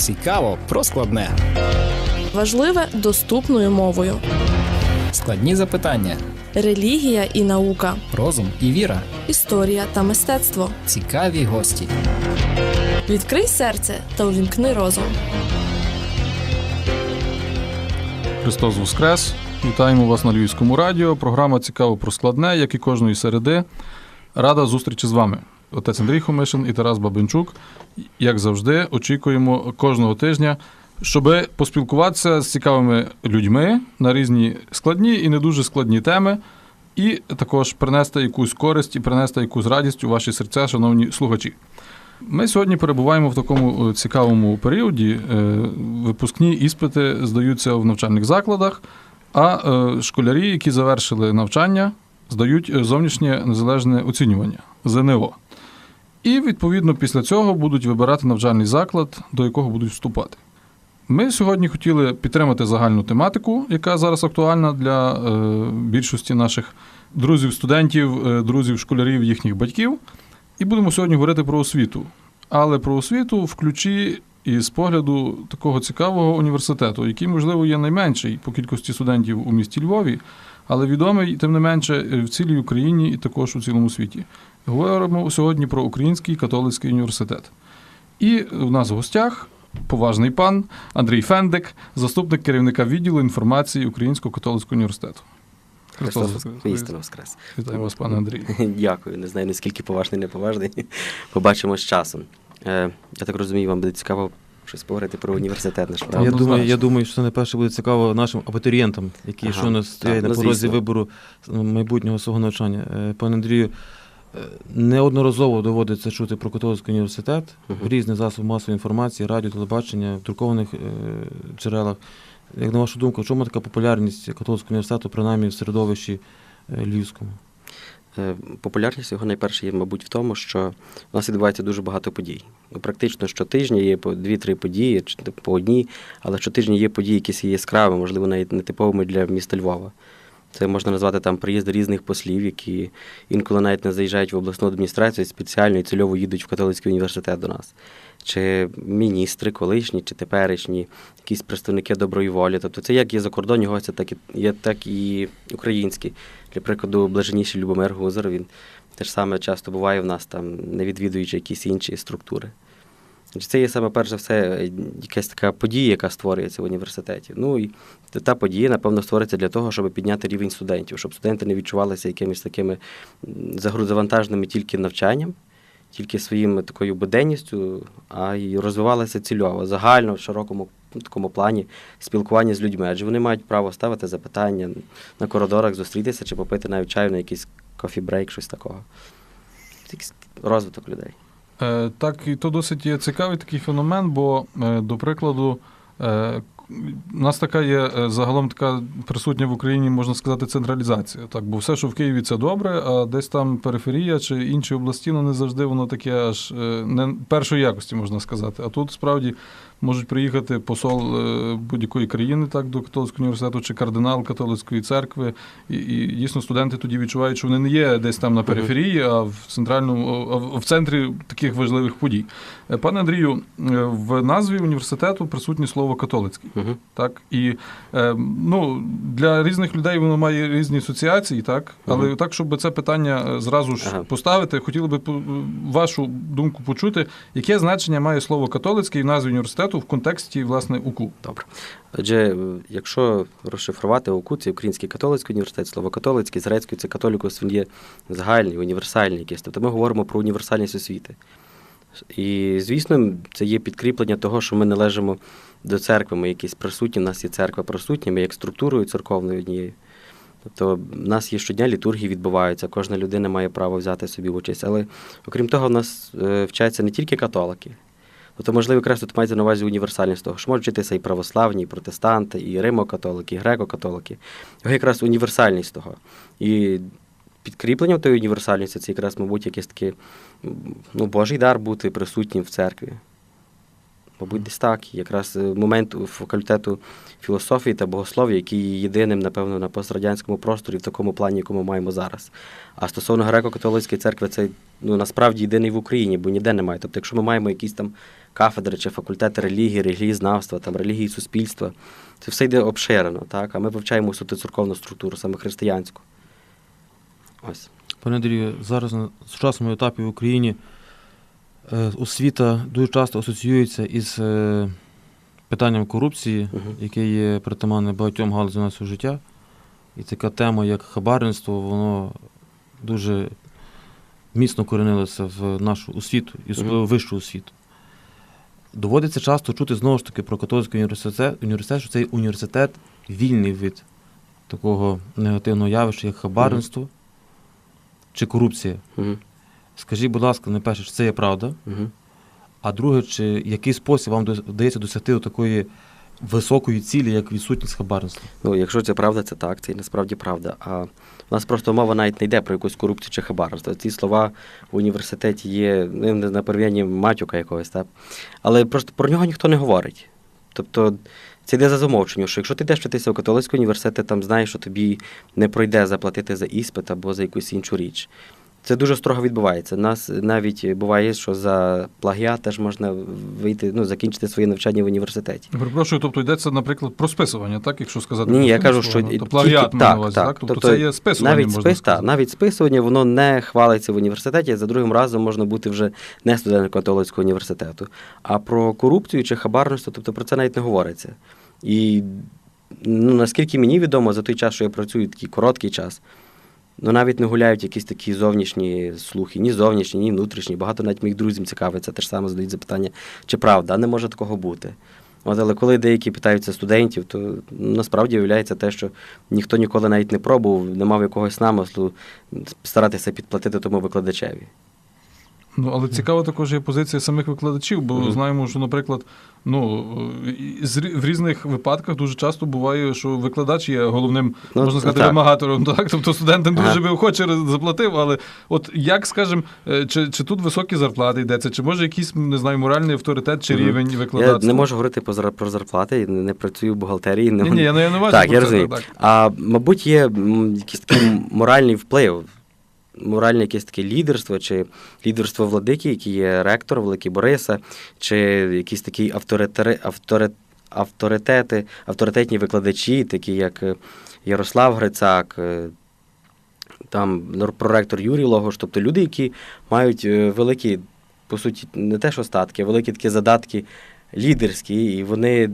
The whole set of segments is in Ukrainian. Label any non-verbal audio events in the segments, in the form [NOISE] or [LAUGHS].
Цікаво про складне. Важливе доступною мовою. Складні запитання, Релігія і наука, розум і віра. історія та мистецтво. Цікаві гості. Відкрий серце та увімкни розум. Христос Воскрес! Вітаємо вас на Львівському радіо. Програма цікаво про складне, як і кожної середи. Рада зустрічі з вами. Отець Андрій Хомишин і Тарас Бабинчук. Як завжди, очікуємо кожного тижня, щоб поспілкуватися з цікавими людьми на різні складні і не дуже складні теми, і також принести якусь користь і принести якусь радість у ваші серця, шановні слухачі. Ми сьогодні перебуваємо в такому е, цікавому періоді. Е, Випускні іспити здаються в навчальних закладах, а е, школярі, які завершили навчання, здають зовнішнє незалежне оцінювання ЗНО. І відповідно після цього будуть вибирати навчальний заклад, до якого будуть вступати. Ми сьогодні хотіли підтримати загальну тематику, яка зараз актуальна для е, більшості наших друзів, студентів, е, друзів, школярів, їхніх батьків. І будемо сьогодні говорити про освіту. Але про освіту в ключі і з погляду такого цікавого університету, який, можливо, є найменший по кількості студентів у місті Львові, але відомий, тим не менше, в цілій Україні і також у цілому світі. Говоримо сьогодні про Український католицький університет. І у нас в гостях поважний пан Андрій Фендик, заступник керівника відділу інформації Українського католицького університету. Христос Воскрес. Вітаю вас, пане Андрій. [LAUGHS] Дякую. Не знаю, наскільки поважний, неповажний. [LAUGHS] Побачимо з часом. Е, я так розумію, вам буде цікаво щось поговорити про університет наш, Та, Я думаю, я думаю, що це найперше буде цікаво нашим абітурієнтам, які Ага, щойно стоять на ну, порозі вибору майбутнього свого навчання. Е, Пане Андрію, неодноразово доводиться чути про католицький університет Мгм. в різних засобах масової інформації, радіо, телебачення, в друкованих е, джерелах. Як на вашу думку, в чому така популярність католицького університету, принаймні в середовищі е, львівському? Е, Популярність його найперше є, мабуть, в тому, що у нас відбувається дуже багато подій. Практично щотижня є по дві-три події, чи по одній, але щотижня є події, які є яскраві, можливо, навіть нетиповими для міста Львова. Це можна назвати там приїзди різних послів, які інколи навіть не заїжджають в обласну адміністрацію, спеціально і цільово їдуть в католицький університет до нас. Чи міністри, колишні, чи теперішні, якісь представники доброї волі. Тобто це як є закордонні гості, так і є, так і українські. Для прикладу, блаженніший Любомир Гузар, він теж саме часто буває в нас там, не відвідуючи якісь інші структури. Це є саме перш за все е, якась така подія, яка створюється в університеті. Ну і та- подія, напевно, створиться для того, щоб підняти рівень студентів, щоб студенти не відчувалися якимись такими м, загру- завантаженими тільки навчанням, тільки своїм такою буденністю, а й розвивалися цільово, загально, в широкому такому плані спілкування з людьми. Адже вони мають право ставити запитання на коридорах, зустрітися чи попити навіть чаю на якийсь кофі-брейк, щось такого. Розвиток людей. Е, Так, і то досить є цікавий такий феномен, бо, е, до прикладу, е, у нас така є е, загалом така присутня в Україні, можна сказати, централізація. Так, бо все, що в Києві, це добре, а десь там периферія чи інші області, ну не завжди воно таке аж е, не першої якості, можна сказати. А тут справді можуть приїхати посол е, будь-якої країни так, до католицького університету чи кардинал католицької церкви. І, і дійсно студенти тоді відчувають, що вони не є десь там на периферії, а в центральному, а в- центрі таких важливих подій. Пане Андрію, в назві університету присутнє слово католицький. Угу. Так і е, ну для різних людей воно має різні асоціації, так але Мгм. так, щоб це питання е, зразу ж Ага. поставити, хотіли би вашу думку почути, яке значення має слово католицький в назві університету в контексті власне УКУ. Добре. Отже, е, якщо розшифрувати ОКУ, це Український католицький університет, слово католицький, з грецькою це католікус, він є загальний, універсальний якийсь. Тобто ми говоримо про універсальність освіти. І, звісно, це є підкріплення того, що ми належимо до церкви, ми якісь присутні, в нас є церква присутня, ми як структурою церковною однією. Тобто в нас є щодня літургії відбуваються, кожна людина має право взяти собі участь. Але окрім того, в нас е, вчаться не тільки католики. Тобто, можливо, якраз тут мається на увазі універсальність того, що можуть вчитися і православні, і протестанти, і римокатолики, і греко-католики. Якраз універсальність того. І підкріпленням тої універсальності це якраз, мабуть, якийсь такий ну, Божий дар бути присутнім в церкві. Мабуть, десь так. Якраз е, момент факультету філософії та богослов'я, який є єдиним, напевно, на пострадянському просторі в такому плані, якому маємо зараз. А стосовно греко-католицької церкви, це ну, насправді єдиний в Україні, бо ніде немає. Тобто, якщо ми маємо якісь там кафедри чи факультети релігії, релігієзнавства, там релігії суспільства. Це все йде обширено, так? А ми вивчаємо суто церковну структуру, саме християнську. Ось. Пане Андрію, зараз на сучасному етапі в Україні е, освіта дуже часто асоціюється із е, питанням корупції, Мгм. яке є притаманне багатьом галузям нашого життя. І така тема, як хабарництво, воно дуже міцно коренилося в нашу освіту, і особливо вищу освіту. Доводиться часто чути знову ж таки про католицький університет, університет, що цей університет вільний від такого негативного явища, як хабарництво чи корупція. Угу. Скажіть, будь ласка, не перше, чи це є правда, Угу. а друге, чи який спосіб вам вдається досягти такої високої цілі, як відсутність хабарництва? Ну, якщо це правда, це так, це і насправді правда. А в нас просто мова навіть не йде про якусь корупцію чи хабарство. Ці слова в університеті є ну, не на порівнянні матюка якогось, так? Але просто про нього ніхто не говорить. Тобто це йде за замовченням, що якщо ти йдеш вчитися в католицький університет, ти там знаєш, що тобі не пройде заплатити за іспит або за якусь іншу річ. Це дуже строго відбувається. У нас навіть буває, що за плагіат теж можна вийти, ну, закінчити своє навчання в університеті. Перепрошую, тобто йдеться, наприклад, про списування, так, якщо сказати. Ні, я кажу, що То плагіат тільки- так, так. так? Тобто, Тобто це є списування, навіть можна спис, та, навіть списування воно не хвалиться в університеті, за другим разом можна бути вже не студентом католицького університету. А про корупцію чи хабарництво, тобто про це навіть не говориться. І ну, наскільки мені відомо, за той час, що я працюю, такий короткий час, ну навіть не гуляють якісь такі зовнішні слухи, ні зовнішні, ні внутрішні. Багато навіть моїх друзів цікавиться, теж саме задають запитання, чи правда, не може такого бути. От, але коли деякі питаються студентів, то ну, насправді виявляється те, що ніхто ніколи навіть не пробував, не мав якогось намислу старатися підплатити тому викладачеві. Ну, але цікава також є позиція самих викладачів, бо знаємо, що, наприклад, ну, в різних випадках дуже часто буває, що викладач є головним, Ну, можна сказати, так. вимагатором. Так? Тобто студент не дуже би охоче заплатив, але от як, скажімо, е, чи, чи тут високі зарплати йдеться, чи може якийсь, не знаю, моральний авторитет чи рівень Я не можу говорити про зар- про зарплати, не, не працюю в бухгалтерії. Не, Ні, ні, я не, не Так, я розумію. так. А мабуть, є якийсь такий моральний вплив, моральне якесь таке лідерство, чи лідерство владики, який є ректор Великий Бориса, чи якісь такі авторитари, авторит, авторитети, авторитетні викладачі, такі як е, Ярослав Грицак, е, там проректор Юрій Логош, тобто люди, які мають е, великі, по суті, не те, що статки, а великі такі задатки лідерські, і вони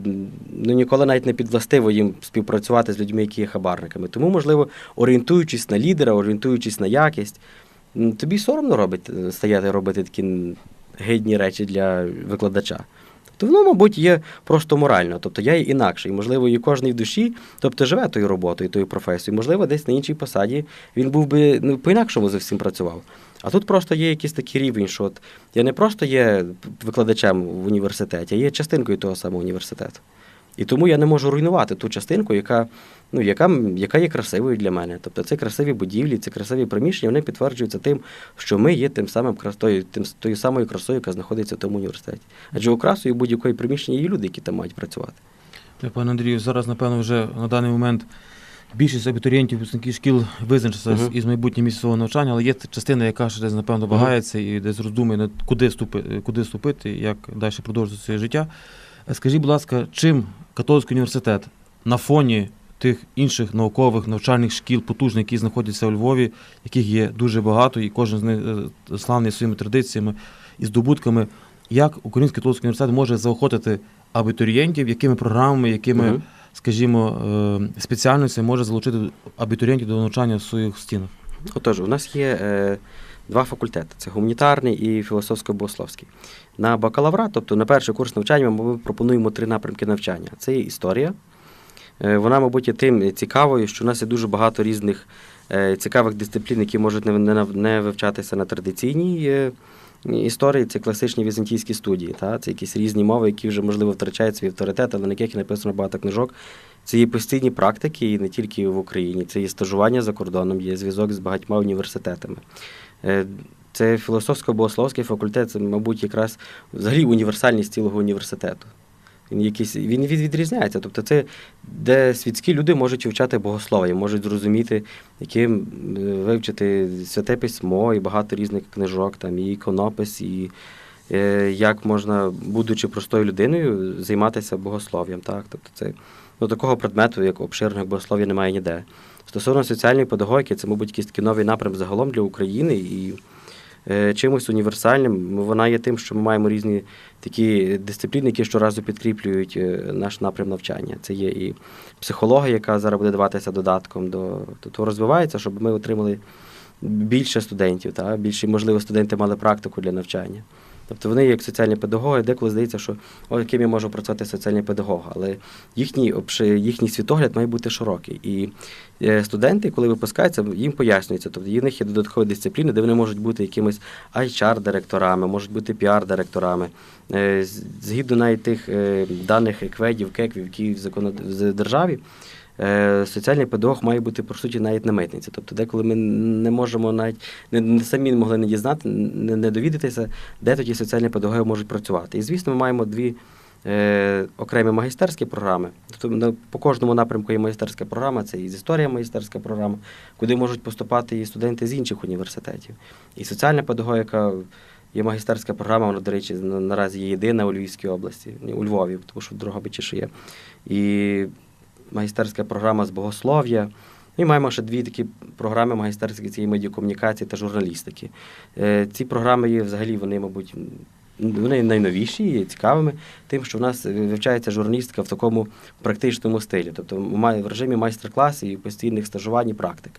ну, ніколи навіть не підвластиво їм співпрацювати з людьми, які є хабарниками. Тому, можливо, орієнтуючись на лідера, орієнтуючись на якість, тобі соромно робити, стояти робити такі гидні речі для викладача. То воно, мабуть, є просто морально. Тобто я є інакший. Можливо, і кожний в душі, тобто живе тою роботою, тою професією. Можливо, десь на іншій посаді він був би ну, по-інакшому зовсім працював. А тут просто є якийсь такий рівень, що от я не просто є викладачем в університеті, а є частинкою того самого університету. І тому я не можу руйнувати ту частинку, яка, ну, яка, яка є красивою для мене. Тобто це красиві будівлі, це красиві приміщення, вони підтверджуються тим, що ми є тим самим крас- тою, тим, тою самою красою, яка знаходиться в тому університеті. Адже окрасою будь-якої приміщення є люди, які там мають працювати. Пане Андрію, зараз, напевно, вже на даний момент більшість абітурієнтів випускників шкіл визначиться Мгм. із майбутнім місцем свого навчання, але є частина, яка ще десь, напевно, вагається і десь роздумує, куди вступити, куди вступити, як далі продовжити своє життя. Скажіть, будь ласка, чим католицький університет на фоні тих інших наукових навчальних шкіл потужних, які знаходяться у Львові, яких є дуже багато, і кожен з них е, славний своїми традиціями і здобутками, як Український католицький університет може заохотити абітурієнтів, якими програмами, якими Мгм. скажімо, е, спеціальності може залучити абітурієнтів до навчання в своїх стінах. Отож, у нас є е, два факультети: це гуманітарний і філософсько-богословський. На бакалаврат, тобто на перший курс навчання, ми пропонуємо три напрямки навчання: це є історія. Е, вона, мабуть, є тим цікавою, що у нас є дуже багато різних е, цікавих дисциплін, які можуть не, вивчатися на традиційній е, історії. Це класичні візантійські студії. Та? Це якісь різні мови, які вже, можливо, втрачають свій авторитет, але на яких написано багато книжок. Це є постійні практики, і не тільки в Україні. Це є стажування за кордоном, є зв'язок з багатьма університетами. Це філософсько-богословський факультет, це, мабуть, якраз взагалі універсальність цілого університету. Він якийсь він відрізняється. Тобто, це де світські люди можуть вивчати богослов'я, можуть зрозуміти, яким е, вивчити святе письмо і багато різних книжок, там і іконопис, і е, як можна, будучи простою людиною, займатися богослов'ям. Так? Тобто це ну, такого предмету, як обширного богослов'я, немає ніде. Стосовно соціальної педагогіки, це, мабуть, якийсь такий новий напрям загалом для України і чимось універсальним. Вона є тим, що ми маємо різні такі дисципліни, які щоразу підкріплюють е, наш напрям навчання. Це є і психологія, яка зараз буде даватися додатком до того розвивається, щоб ми отримали більше студентів, та, більше, можливо, студенти мали практику для навчання. Тобто вони, як соціальні педагоги, деколи здається, що о, яким я можу працювати соціальний педагог, але їхній, їхній світогляд має бути широкий. І е, студенти, коли випускаються, їм пояснюється, тобто в них є додаткові дисципліни, де вони можуть бути якимись HR-директорами, можуть бути PR-директорами. Е, Згідно навіть тих е, даних екведів, кеквів, які в державі, соціальний педагог має бути по суті навіть на митниці. Тобто, деколи ми не можемо навіть не, самі не могли не дізнати, не, довідатися, де тоді соціальні педагоги можуть працювати. І звісно, ми маємо дві. Е, окремі магістерські програми. Тобто по кожному напрямку є магістерська програма, це і з історія магістерська програма, куди можуть поступати і студенти з інших університетів. І соціальна педагогіка є магістерська програма, вона, до речі, наразі є єдина у Львівській області, у Львові, тому що Дрогобичі ще є. І магістерська програма з богослов'я. І маємо ще дві такі програми магістерські це є медіакомунікації та журналістики. Е, Ці програми є взагалі, вони, мабуть, вони найновіші є цікавими, тим, що в нас вивчається журналістика в такому практичному стилі, тобто в режимі майстер-класів і постійних стажувань і практик.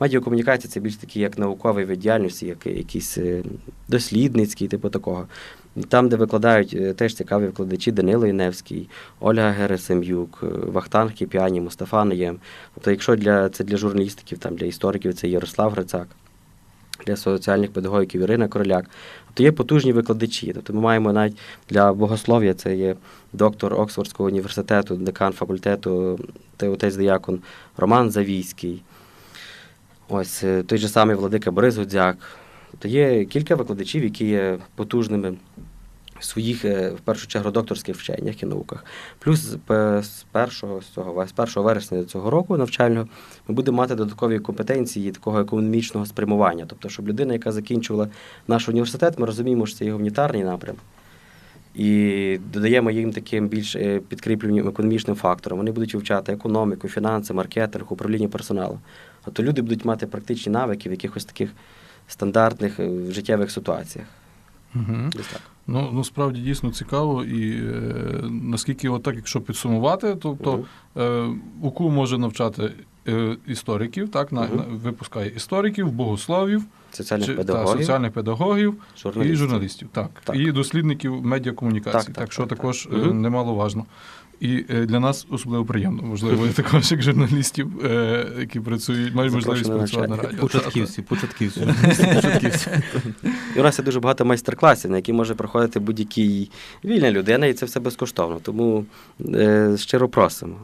Медіакомунікація це більш такі як науковий вид діяльності, як якийсь е, дослідницький, типу такого. Там, де викладають е, теж цікаві викладачі Данило Іневський, Ольга Герасим'юк, е, Вахтанг Кіп'яні, Мустафа Наєм. Тобто, якщо для, це для журналістиків, там, для істориків це Ярослав Грицак, для соціальних педагогіків Ірина Короляк. Тобто є потужні викладачі. Тобто ми маємо навіть для богослов'я це є доктор Оксфордського університету, декан факультету та отець Диякон Роман Завійський. Ось е, той же самий владика Борис Гудзяк. Тобто є кілька викладачів, які є потужними своїх, е, в першу чергу, докторських вченнях і науках. Плюс з пе- з 1, з 1 вересня цього року навчального ми будемо мати додаткові компетенції такого економічного спрямування. Тобто, щоб людина, яка закінчувала наш університет, ми розуміємо, що це є гуманітарний напрям. І додаємо їм таким більш е, економічним фактором. Вони будуть вивчати економіку, фінанси, маркетинг, управління персоналом. Тобто люди будуть мати практичні навики в якихось таких стандартних е, життєвих ситуаціях. Угу. Десь так. Ну, ну справді дійсно цікаво, і е, наскільки, отак, якщо підсумувати, тобто е, УКУ може навчати е, істориків, так, на, угу. на- випускає істориків, богословів, Соціальних чи- та, педагогів, соціальних педагогів і журналістів. журналістів, так, Так. і дослідників медіакомунікації, Так, Так, так, що так, так. також Мгм. немаловажно. І е, для нас особливо приємно, можливо, [LAUGHS] також як журналістів, е, які працюють, мають можливість працювати на радіо. Початківці, початківці. початківці. [LAUGHS] І у нас є дуже багато майстер-класів, на які може приходити будь-який вільна людина, і це все безкоштовно. Тому е, щиро просимо.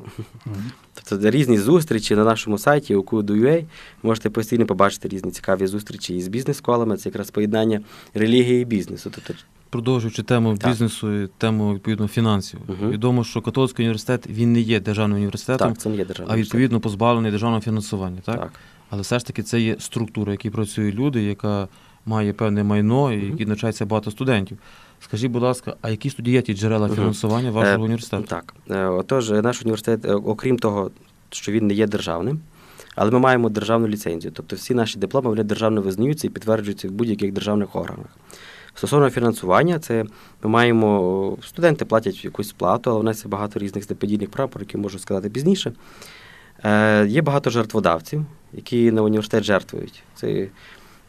Тобто різні зустрічі на нашому сайті UQ.ua. Можете постійно побачити різні цікаві зустрічі із бізнес-колами. Це якраз поєднання релігії і бізнесу. Тобто, Продовжуючи тему Так. бізнесу і тему відповідно фінансів. Мгм. Відомо, що католицький університет він не є державним університетом, так, це не є державний а відповідно позбавлений державного фінансування. Так? Так. Але все ж таки це є структура, в якій працюють люди, яка має певне майно і Мгм. які навчається багато студентів. Скажіть, будь ласка, а які є ті джерела фінансування вашого Е, університету? Так. Е, Отож, наш університет, е, окрім того, що він не є державним, але ми маємо державну ліцензію. Тобто всі наші дипломи вони державно визнаються і підтверджуються в будь-яких державних органах. Стосовно фінансування, це ми маємо студенти платять якусь плату, але у нас є багато різних стипендійних прав, про які можу сказати пізніше. Е, є багато жертводавців, які на університет жертвують. Це,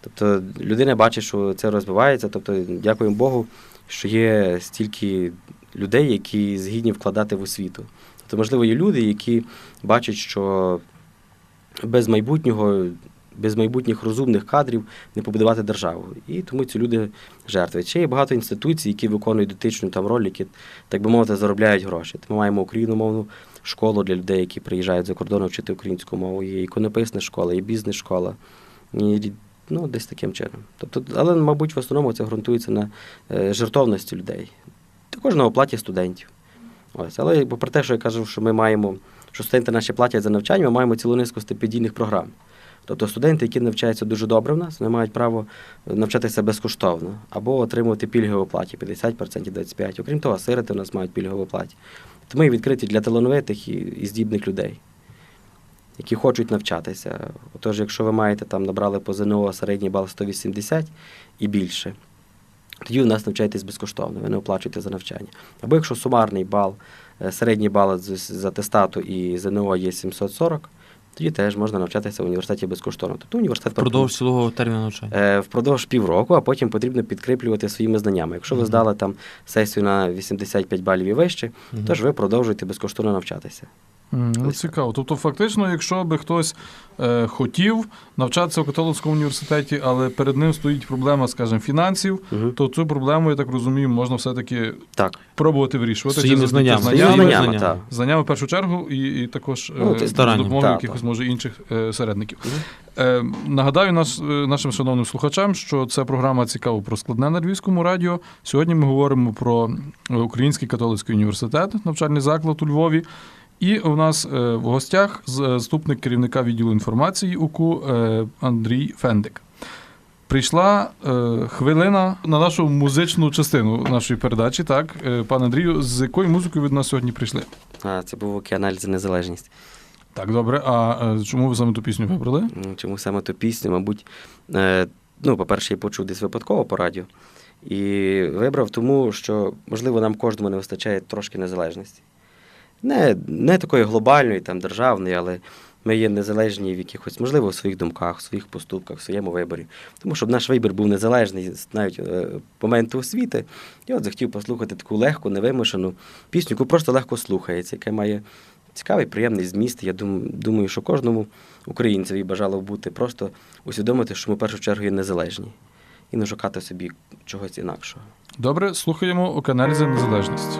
тобто людина бачить, що це розвивається. Тобто, дякуємо Богу, що є стільки людей, які згідні вкладати в освіту. Тобто, можливо, є люди, які бачать, що без майбутнього, без майбутніх розумних кадрів не побудувати державу. І тому ці люди жертвують. Ще є багато інституцій, які виконують дотичну там роль, які, так би мовити, заробляють гроші. Ми маємо україномовну школу для людей, які приїжджають за кордону вчити українську мову. Є іконописна школа, є бізнес-школа. Ну, десь таким чином. Тобто, але, мабуть, в основному це ґрунтується на е, жертовності людей. Також на оплаті студентів. Ось. Але попри те, що я кажу, що ми маємо, що студенти наші платять за навчання, ми маємо цілу низку стипендійних програм. Тобто студенти, які навчаються дуже добре в нас, вони мають право навчатися безкоштовно або отримувати пільгову оплаті 50%, 25%. Окрім того, сироти у нас мають пільгову оплаті. Тому і відкриті для талановитих і, здібних людей, які хочуть навчатися. Отож, якщо ви маєте там набрали по ЗНО середній бал 180 і більше, тоді у нас навчаєтесь безкоштовно, ви не оплачуєте за навчання. Або якщо сумарний бал, е, середній бал з, з атестату і ЗНО є 740, тоді теж можна навчатися в університеті безкоштовно. Тобто університет Впродовж цілого терміну навчання. Е, впродовж півроку, а потім потрібно підкріплювати своїми знаннями. Якщо ви здали там сесію на 85 балів і вище, то ж ви продовжуєте безкоштовно навчатися. Ну, цікаво. Тобто, фактично, якщо би хтось е, хотів навчатися в католицькому університеті, але перед ним стоїть проблема, скажімо, фінансів, Мгм. то цю проблему, я так розумію, можна все-таки Так, пробувати вирішувати. Своїми знаннями. знаннями, знання. так. знаннями в першу чергу, і, і також Ну, е, з допомогою якихось, може, інших е, середників. Е, нагадаю нас, е, нашим шановним слухачам, що це програма цікаво про складне на Львівському радіо. Сьогодні ми говоримо про е, Український католицький університет, навчальний заклад у Львові. І у нас е, в гостях заступник керівника відділу інформації УКУ е, Андрій Фендик. Прийшла е, хвилина на нашу музичну частину нашої передачі. Так, Е, пане Андрію, з якою музикою ви до нас сьогодні прийшли? А, це був океаналь за незалежність. Так, добре. А е, чому ви саме ту пісню вибрали? Чому саме ту пісню? Мабуть, е, ну, по-перше, я почув десь випадково по радіо. І вибрав тому, що, можливо, нам кожному не вистачає трошки незалежності. Не, не такої глобальної, там, державної, але ми є незалежні в якихось, можливо, в своїх думках, в своїх поступках, в своєму виборі. Тому щоб наш вибір був незалежний навіть е, моменту освіти. Я от захотів послухати таку легку, невимушену пісню, яку просто легко слухається, яка має цікавий, приємний зміст. Я дум- думаю, що кожному українцеві бажало бути просто усвідомити, що ми в першу чергу є незалежні, і не шукати собі чогось інакшого. Добре, слухаємо Океаналіза Незалежність.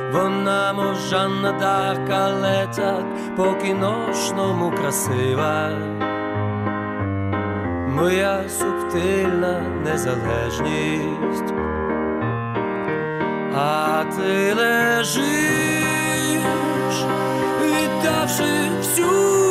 вона можанна Жанна Дарк, але так по кіношному красива. Моя субтильна незалежність. А ти лежиш, віддавши всю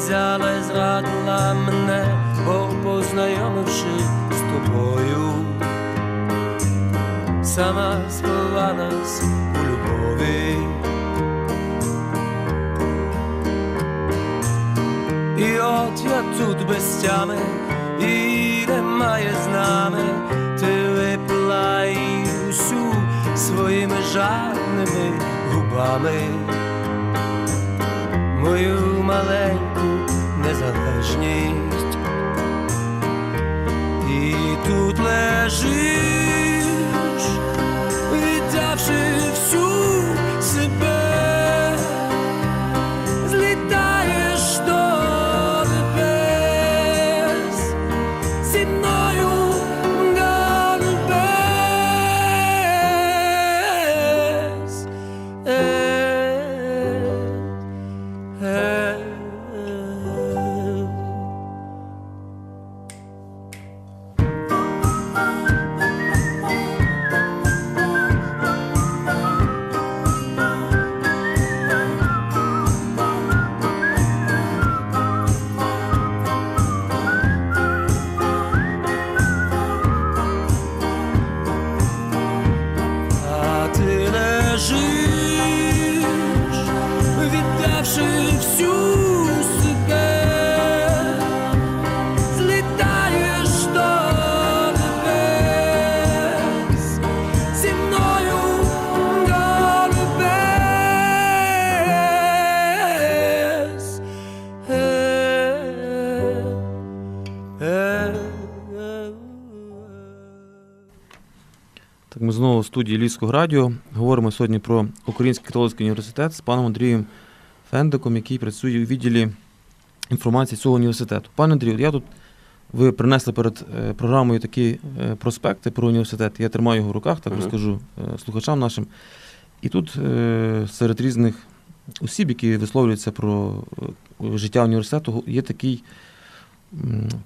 взяла і зрадила мене, бо познайомивши з тобою, сама сховалась у любові. І от я тут без тями, і немає з нами, ти випила її усю своїми жадними губами, мою маленьку незалежність, і тут лежиш, Ми знову в студії Львівського радіо. Говоримо сьогодні про Український католицький університет з паном Андрієм Фендиком, який працює у відділі інформації цього університету. Пане Андрію, я тут ви принесли перед е, програмою такі е, проспекти про університет. Я тримаю його в руках, так розкажу е, слухачам нашим. І тут серед різних осіб, які висловлюються про життя університету, є такий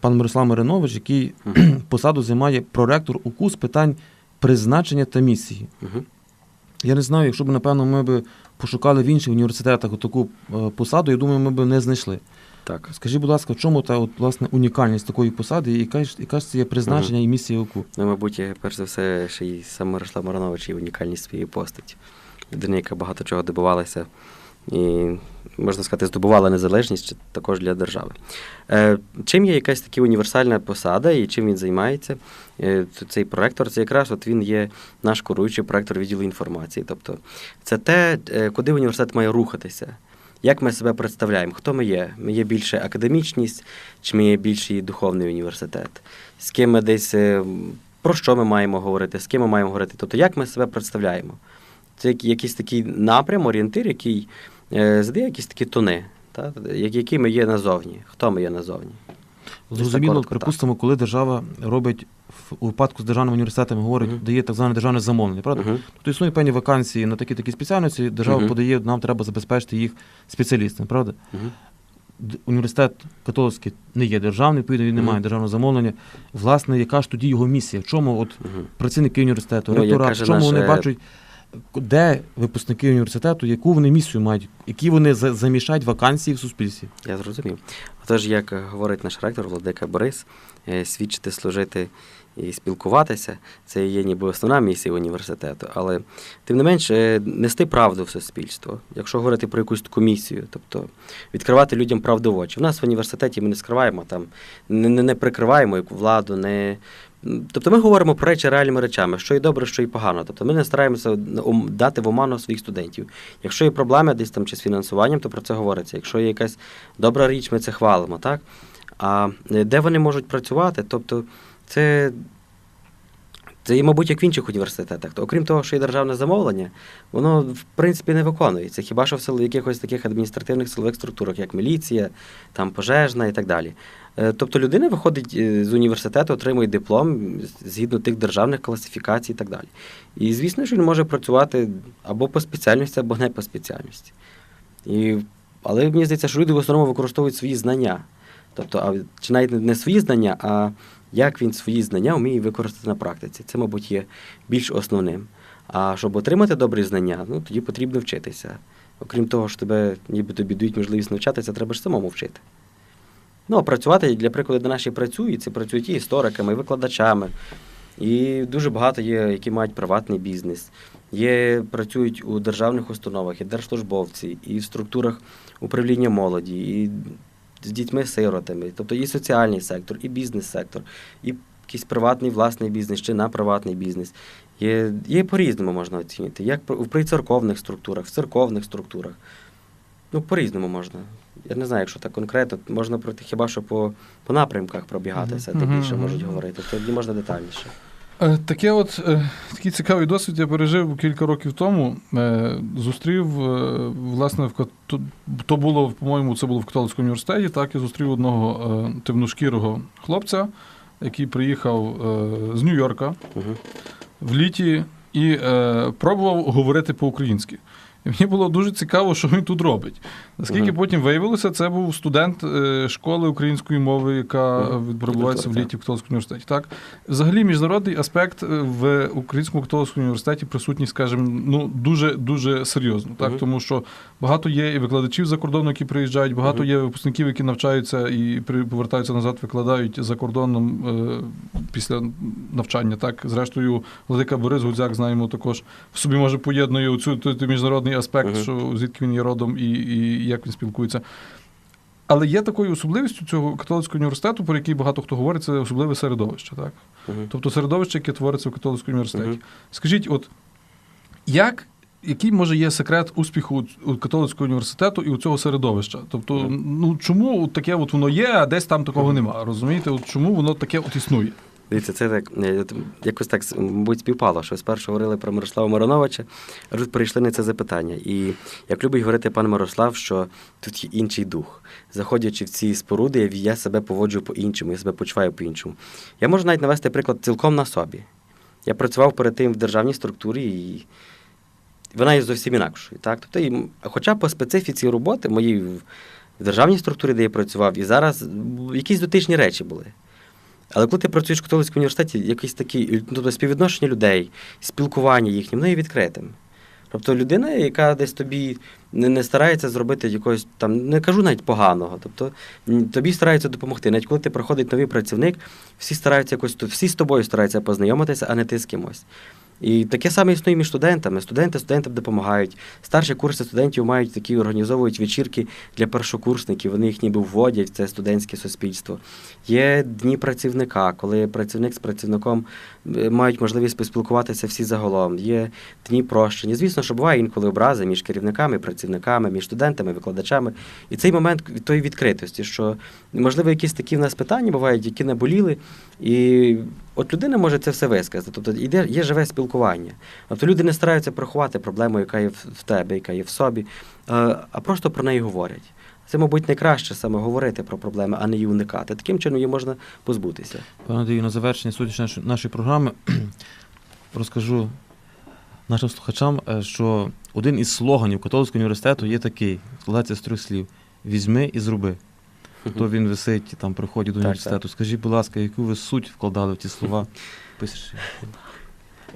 пан Мирослав Маринович, який [CLEARS THROAT] посаду займає проректор УКУ з питань призначення та місії. Мгм. Я не знаю, якщо б, напевно, ми б пошукали в інших університетах таку посаду, я думаю, ми б не знайшли. Так. Скажіть, будь ласка, в чому та от, власне унікальність такої посади, і яка ж яка ж це є призначення і місія УКУ? Ну, мабуть, перш за все, ще й сам Мирослав Маранович є унікальність своєї постаті. Людина, яка багато чого добивалася і, можна сказати, здобувала незалежність також для держави. Е, чим є якась така універсальна посада і чим він займається? Е, цей проектор, це якраз от він є наш куруючий проектор відділу інформації. Тобто це те, е, куди університет має рухатися. Як ми себе представляємо? Хто ми є? Ми є більше академічність, чи ми є більший духовний університет? З ким ми десь про що ми маємо говорити, з ким ми маємо говорити? Тобто, як ми себе представляємо? Це якийсь такий напрям, орієнтир, який задає якісь такі тони, та? які ми є назовні, хто ми є назовні. Зрозуміло, коротко, так. припустимо, коли держава робить в у випадку з державними університетами, говорить, Мгм. дає так зване державне замовлення, правда? Мгм. Тобто існують певні вакансії на такі такі спеціальності, держава Мгм. подає, нам треба забезпечити їх спеціалістами, правда? Університет католицький не є державний, відповідно, він не має державного замовлення. Власне, яка ж тоді його місія? В чому от працівники університету, Ну, ректорат, каже в чому вони е, бачать, де випускники університету, яку вони місію мають, які вони за- заміщають вакансії в суспільстві? Я зрозумів. Отож, як говорить наш ректор Владика Борис, е, свідчити, служити і спілкуватися це є ніби основна місія університету. Але тим не менш, е, нести правду в суспільство. Якщо говорити про якусь таку місію, тобто відкривати людям правду в очі. У нас в університеті ми не скриваємо там, не, не, прикриваємо владу, не. Тобто ми говоримо про речі реальними речами, що і добре, що і погано. Тобто ми не стараємося дати в оману своїх студентів. Якщо є проблеми десь там чи з фінансуванням, то про це говориться. Якщо є якась добра річ, ми це хвалимо, так? А е, де вони можуть працювати? Тобто, це, це мабуть, як в інших університетах. То, окрім того, що є державне замовлення, воно в принципі не виконується. Хіба що в якихось таких адміністративних силових структурах, як міліція, там пожежна і так далі. Е, Тобто людина виходить е, з університету, отримує диплом згідно тих державних класифікацій і так далі. І звісно, що він може працювати або по спеціальності, або не по спеціальності. І, але мені здається, що люди в основному використовують свої знання. Тобто, а, чи навіть не- свої знання, а як він свої знання вміє використати на практиці. Це, мабуть, є більш основним. А щоб отримати добрі знання, ну тоді потрібно вчитися. Окрім того, що тебе ніби тобі дають можливість навчатися, треба ж самому вчити. Ну, а працювати, для прикладу, наші працюють, це працюють і істориками, і викладачами. І дуже багато є, які мають приватний бізнес. Є, працюють у державних установах, і держслужбовці, і в структурах управління молоді, і з дітьми-сиротами. Тобто і соціальний сектор, і бізнес-сектор, і якийсь приватний власний бізнес чи на приватний бізнес. Є, є по-різному можна оцінити, як при церковних структурах, в церковних структурах. Ну, по-різному можна. Я не знаю, якщо так конкретно, можна пройти хіба що по, по напрямках пробігатися, де Мгм, більше можуть говорити. Тоді можна детальніше. Е, Таке от, е, такий цікавий досвід я пережив кілька років тому. Е, Зустрів, власне, в то- було, по-моєму, це було в католицькому університеті. Так, я зустрів одного темношкірого хлопця, який приїхав з Нью-Йорка Угу. в літі і пробував говорити по-українськи. І мені було дуже цікаво, що він тут робить. Наскільки Мгм. потім виявилося, це був студент е, школи української мови, яка Мгм. відбувається в літі в католицькому університеті. Так, взагалі, міжнародний аспект е, в українському католицькому університеті присутній, скажімо, ну дуже дуже серйозно. Так, Мгм. тому що багато є і викладачів за кордону, які приїжджають, багато є випускників, які навчаються і повертаються назад, викладають за кордоном е, після навчання. Так, зрештою, Владика Борис Гудзяк, знаємо, також в собі може поєднує оцю той, міжнародний аспект, Мгм. що звідки він є родом і, і як він спілкується. Але є такою особливістю цього католицького університету, про який багато хто говорить, це особливе середовище, так? Угу. Тобто середовище, яке твориться в католицькому університеті. Мгм. Скажіть, от як, який може є секрет успіху у- католицького університету і у цього середовища? Тобто, ну чому от таке от воно є, а десь там такого нема? Розумієте, от чому воно таке от існує? Дивіться, це так е, якось так мабуть співпало, що спершу говорили про Мирослава Мироновича, а тут перейшли на це запитання. І як любить говорити пан Мирослав, що тут є інший дух. Заходячи в ці споруди, я себе поводжу по-іншому, я себе почуваю по-іншому. Я можу навіть навести приклад цілком на собі. Я працював перед тим в державній структурі, і вона є зовсім інакшою. Так? Тобто, хоча по специфіці роботи моїй в державній структурі, де я працював, і зараз якісь дотичні речі були. Але коли ти працюєш в католицькому університеті, якийсь такий ну, тобто співвідношення людей, спілкування їхнє, воно є відкритим. Тобто людина, яка десь тобі не, не старається зробити якогось там, не кажу навіть поганого. Тобто тобі стараються допомогти. Навіть коли ти приходить новий працівник, всі стараються якось всі з тобою стараються познайомитися, а не ти з кимось. І таке саме існує між студентами. Студенти студентам допомагають. Старші курси студентів мають такі організовують вечірки для першокурсників. Вони їх ніби вводять в це студентське суспільство. Є дні працівника, коли працівник з працівником е, мають можливість поспілкуватися всі загалом. Є дні прощення. Звісно, що буває інколи образи між керівниками, працівниками, між студентами, викладачами. І цей момент тої відкритості, що можливо якісь такі в нас питання бувають, які наболіли, і от людина може це все висказати. Тобто іде, є живе спілкування. Тобто люди не стараються приховати проблему, яка є в тебе, яка є в собі, а, просто про неї говорять. Це, мабуть, найкраще саме говорити про проблеми, а не її уникати. Таким чином її можна позбутися. Пане Андрію, на завершення сьогоднішньої нашої- програми [CLEARS THROAT] розкажу нашим слухачам, е, що один із слоганів католицького університету є такий: складається з трьох слів: візьми і зроби. То він висить там при вході до Так, університету. Скажіть, будь ласка, яку ви суть вкладали в ті слова? [LAUGHS] Пишеш.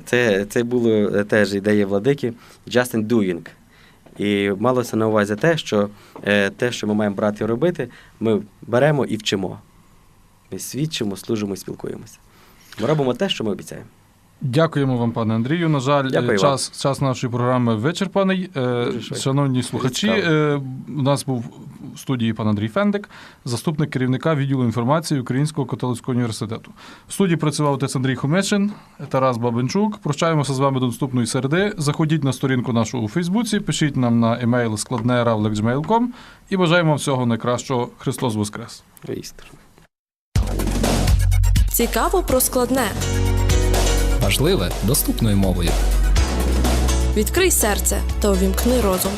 Це, це було е, теж ідея владики Justin doing. І малося на увазі те, що е, те, що ми маємо брати і робити, ми беремо і вчимо. Ми свідчимо, служимо і спілкуємося. Ми робимо те, що ми обіцяємо. Дякуємо вам, пане Андрію. На жаль, Дякую е, час, час нашої програми вичерпаний. Е, Дуже. Шановні слухачі, цікаво. е, у нас був в студії пан Андрій Фендик, заступник керівника відділу інформації Українського католицького університету. В студії працював отець Андрій Хомичин, Тарас Бабенчук. Прощаємося з вами до наступної середи. Заходіть на сторінку нашу у Фейсбуці, пишіть нам на емейл складне.ravlex.gmail.com і бажаємо всього найкращого. Христос Воскрес! Цікаво про складне. Важливе доступною мовою. Відкрий серце та увімкни розум.